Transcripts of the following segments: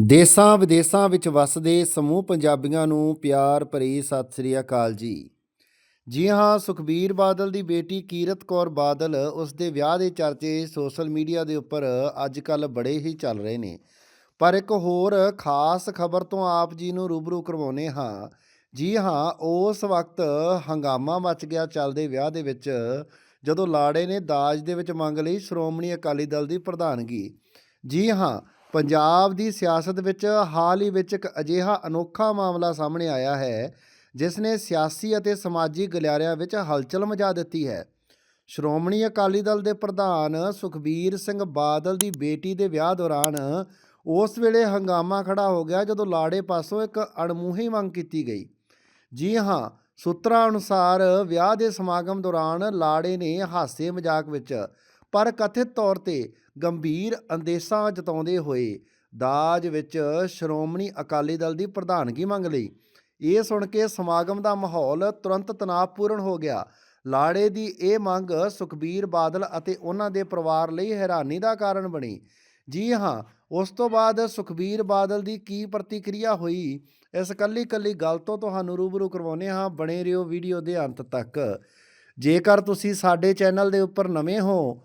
ਦੇਸਾਂ ਵਿਦੇਸਾਂ ਵਿੱਚ ਵਸਦੇ ਸਮੂਹ ਪੰਜਾਬੀਆਂ ਨੂੰ ਪਿਆਰ ਭਰੀ ਸਤਿ ਸ੍ਰੀ ਅਕਾਲ ਜੀ। ਜੀ ਹਾਂ, ਸੁਖਬੀਰ ਬਾਦਲ ਦੀ ਬੇਟੀ ਕੀਰਤ ਕੌਰ ਬਾਦਲ ਉਸ ਦੇ ਵਿਆਹ ਦੇ ਚਰਚੇ ਸੋਸ਼ਲ ਮੀਡੀਆ ਦੇ ਉੱਪਰ ਅੱਜ ਕੱਲ ਬੜੇ ਹੀ ਚੱਲ ਰਹੇ ਨੇ। ਪਰ ਇੱਕ ਹੋਰ ਖਾਸ ਖਬਰ ਤੋਂ ਆਪ ਜੀ ਨੂੰ ਰੂਬਰੂ ਕਰਵਾਉਨੇ ਹਾਂ। ਜੀ ਹਾਂ, ਉਸ ਵਕਤ ਹੰਗਾਮਾ ਮਚ ਗਿਆ ਚੱਲਦੇ ਵਿਆਹ ਦੇ ਵਿੱਚ, ਜਦੋਂ ਲਾੜੇ ਨੇ ਦਾਜ ਦੇ ਵਿੱਚ ਮੰਗ ਲਈ ਸ਼੍ਰੋਮਣੀ ਅਕਾਲੀ ਦਲ ਦੀ ਪ੍ਰਧਾਨਗੀ। ਜੀ ਹਾਂ ਪੰਜਾਬ ਦੀ ਸਿਆਸਤ ਵਿੱਚ ਹਾਲ ਹੀ ਵਿੱਚ ਇੱਕ ਅਜਿਹਾ ਅਨੋਖਾ ਮਾਮਲਾ ਸਾਹਮਣੇ ਆਇਆ ਹੈ ਜਿਸ ਨੇ ਸਿਆਸੀ ਅਤੇ ਸਮਾਜੀ ਗਲਿਆਰਿਆਂ ਵਿੱਚ ਹਲਚਲ ਮਚਾ ਦਿੱਤੀ ਹੈ। ਸ਼੍ਰੋਮਣੀ ਅਕਾਲੀ ਦਲ ਦੇ ਪ੍ਰਧਾਨ ਸੁਖਬੀਰ ਸਿੰਘ ਬਾਦਲ ਦੀ ਬੇਟੀ ਦੇ ਵਿਆਹ ਦੌਰਾਨ ਉਸ ਵੇਲੇ ਹੰਗਾਮਾ ਖੜਾ ਹੋ ਗਿਆ ਜਦੋਂ ਲਾੜੇ ਪਾਸੋਂ ਇੱਕ ਅਣਮੂਹੀ ਮੰਗ ਕੀਤੀ ਗਈ। ਜੀ ਹਾਂ, ਸੂਤਰਾਂ ਅਨੁਸਾਰ ਵਿਆਹ ਦੇ ਸਮਾਗਮ ਦੌਰਾਨ ਲਾੜੇ ਨੇ ਹਾਸੇ ਮਜ਼ਾਕ ਵਿੱਚ ਪਰ ਕਥਿਤ ਤੌਰ ਤੇ ਗੰਭੀਰ ਅੰਦੇਸ਼ਾਂ ਜਤਾਉਂਦੇ ਹੋਏ ਦਾਜ ਵਿੱਚ ਸ਼੍ਰੋਮਣੀ ਅਕਾਲੀ ਦਲ ਦੀ ਪ੍ਰਧਾਨਗੀ ਮੰਗ ਲਈ। ਇਹ ਸੁਣ ਕੇ ਸਮਾਗਮ ਦਾ ਮਾਹੌਲ ਤੁਰੰਤ ਤਣਾਅਪੂਰਨ ਹੋ ਗਿਆ। ਲਾੜੇ ਦੀ ਇਹ ਮੰਗ ਸੁਖਬੀਰ ਬਾਦਲ ਅਤੇ ਉਹਨਾਂ ਦੇ ਪਰਿਵਾਰ ਲਈ ਹੈਰਾਨੀ ਦਾ ਕਾਰਨ ਬਣੀ। ਜੀ ਹਾਂ, ਉਸ ਤੋਂ ਬਾਅਦ ਸੁਖਬੀਰ ਬਾਦਲ ਦੀ ਕੀ ਪ੍ਰਤੀਕਿਰਿਆ ਹੋਈ, ਇਸ ਕੱਲੀ ਕੱਲੀ ਗੱਲ ਤੋਂ ਤੁਹਾਨੂੰ ਰੂਬਰੂ ਕਰਵਾਉਂਦੇ ਹਾਂ ਬਣੇ ਰਹੋ ਵੀਡੀਓ ਦੇ ਅੰਤ ਤੱਕ। ਜੇਕਰ ਤੁਸੀਂ ਸਾਡੇ ਚੈਨਲ ਦੇ ਉੱਪਰ ਨਵੇਂ ਹੋ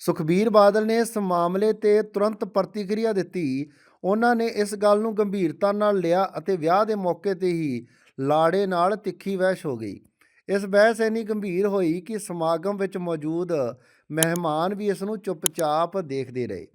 ਸੁਖਬੀਰ ਬਾਦਲ ਨੇ ਇਸ ਮਾਮਲੇ ਤੇ ਤੁਰੰਤ ਪ੍ਰਤੀਕਿਰਿਆ ਦਿੱਤੀ। ਉਹਨਾਂ ਨੇ ਇਸ ਗੱਲ ਨੂੰ ਗੰਭੀਰਤਾ ਨਾਲ ਲਿਆ ਅਤੇ ਵਿਆਹ ਦੇ ਮੌਕੇ ਤੇ ਹੀ ਲਾੜੇ ਨਾਲ ਤਿੱਖੀ ਬਹਿਸ ਹੋ ਗਈ। ਇਸ ਬਹਿਸ ਇੰਨੀ ਗੰਭੀਰ ਹੋਈ ਕਿ ਸਮਾਗਮ ਵਿੱਚ ਮੌਜੂਦ ਮਹਿਮਾਨ ਵੀ ਇਸ ਨੂੰ ਚੁੱਪਚਾਪ ਦੇਖਦੇ ਰਹੇ।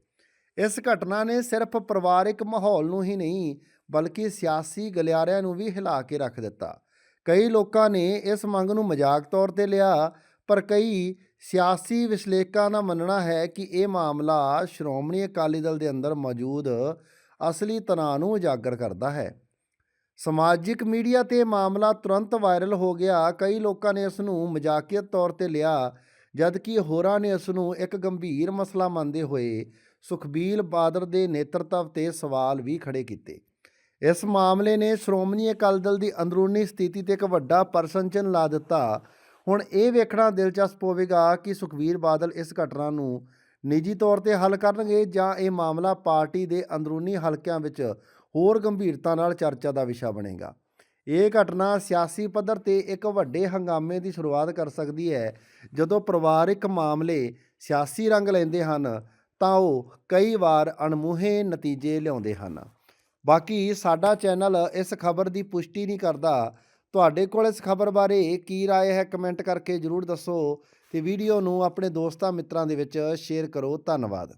ਇਸ ਘਟਨਾ ਨੇ ਸਿਰਫ ਪਰਿਵਾਰਿਕ ਮਾਹੌਲ ਨੂੰ ਹੀ ਨਹੀਂ, ਬਲਕਿ ਸਿਆਸੀ ਗਲਿਆਰਿਆਂ ਨੂੰ ਵੀ ਹਿਲਾ ਕੇ ਰੱਖ ਦਿੱਤਾ। ਕਈ ਲੋਕਾਂ ਨੇ ਇਸ ਮੰਗ ਨੂੰ ਮਜ਼ਾਕ ਤੌਰ ਤੇ ਲਿਆ, ਪਰ ਕਈ ਸਿਆਸੀ ਵਿਸ਼ਲੇਸ਼ਕਾਂ ਦਾ ਮੰਨਣਾ ਹੈ ਕਿ ਇਹ ਮਾਮਲਾ ਸ਼੍ਰੋਮਣੀ ਅਕਾਲੀ ਦਲ ਦੇ ਅੰਦਰ ਮੌਜੂਦ ਅਸਲੀ ਤਣਾਅ ਨੂੰ ਉਜਾਗਰ ਕਰਦਾ ਹੈ। ਸਮਾਜਿਕ ਮੀਡੀਆ ਤੇ ਮਾਮਲਾ ਤੁਰੰਤ ਵਾਇਰਲ ਹੋ ਗਿਆ। ਕਈ ਲੋਕਾਂ ਨੇ ਇਸ ਨੂੰ ਮਜ਼ਾਕੀਅਤ ਤੌਰ ਤੇ ਲਿਆ, ਜਦਕਿ ਹੋਰਾਂ ਨੇ ਇਸ ਨੂੰ ਇੱਕ ਗੰਭੀਰ ਮਸਲਾ ਮੰਨਦੇ ਹੋਏ ਸੁਖਬੀਰ ਬਾਦਲ ਦੇ ਨੇਤਰਤਵ ਤੇ ਸਵਾਲ ਵੀ ਖੜੇ ਕੀਤੇ। ਇਸ ਮਾਮਲੇ ਨੇ ਸ਼੍ਰੋਮਣੀ ਅਕਾਲੀ ਦਲ ਦੀ ਅੰਦਰੂਨੀ ਸਥਿਤੀ ਤੇ ਇੱਕ ਵੱਡਾ ਪਰਸੰਚਨ ਲਾ ਦਿੱਤਾ। ਹੁਣ ਇਹ ਵੇਖਣਾ ਦਿਲਚਸਪ ਹੋਵੇਗਾ ਕਿ ਸੁਖਬੀਰ ਬਾਦਲ ਇਸ ਘਟਨਾ ਨੂੰ ਨਿੱਜੀ ਤੌਰ ਤੇ ਹੱਲ ਕਰਨਗੇ ਜਾਂ ਇਹ ਮਾਮਲਾ ਪਾਰਟੀ ਦੇ ਅੰਦਰੂਨੀ ਹਲਕਿਆਂ ਵਿੱਚ ਹੋਰ ਗੰਭੀਰਤਾ ਨਾਲ ਚਰਚਾ ਦਾ ਵਿਸ਼ਾ ਬਣੇਗਾ। ਇਹ ਘਟਨਾ ਸਿਆਸੀ ਪੱਧਰ ਤੇ ਇੱਕ ਵੱਡੇ ਹੰਗਾਮੇ ਦੀ ਸ਼ੁਰੂਆਤ ਕਰ ਸਕਦੀ ਹੈ। ਜਦੋਂ ਪਰਿਵਾਰਿਕ ਮਾਮਲੇ ਸਿਆਸੀ ਰੰਗ ਲੈਂਦੇ ਹਨ, ਤਾਂ ਉਹ ਕਈ ਵਾਰ ਅਣਮੁੱਹੇ ਨਤੀਜੇ ਲਿਆਉਂਦੇ ਹਨ। ਬਾਕੀ ਸਾਡਾ ਚੈਨਲ ਇਸ ਖਬਰ ਦੀ ਪੁਸ਼ਟੀ ਨਹੀਂ ਕਰਦਾ। ਤੁਹਾਡੇ ਕੋਲ ਇਸ ਖਬਰ ਬਾਰੇ ਕੀ رائے ਹੈ ਕਮੈਂਟ ਕਰਕੇ ਜਰੂਰ ਦੱਸੋ ਤੇ ਵੀਡੀਓ ਨੂੰ ਆਪਣੇ ਦੋਸਤਾਂ ਮਿੱਤਰਾਂ ਦੇ ਵਿੱਚ ਸ਼ੇਅਰ ਕਰੋ ਧੰਨਵਾਦ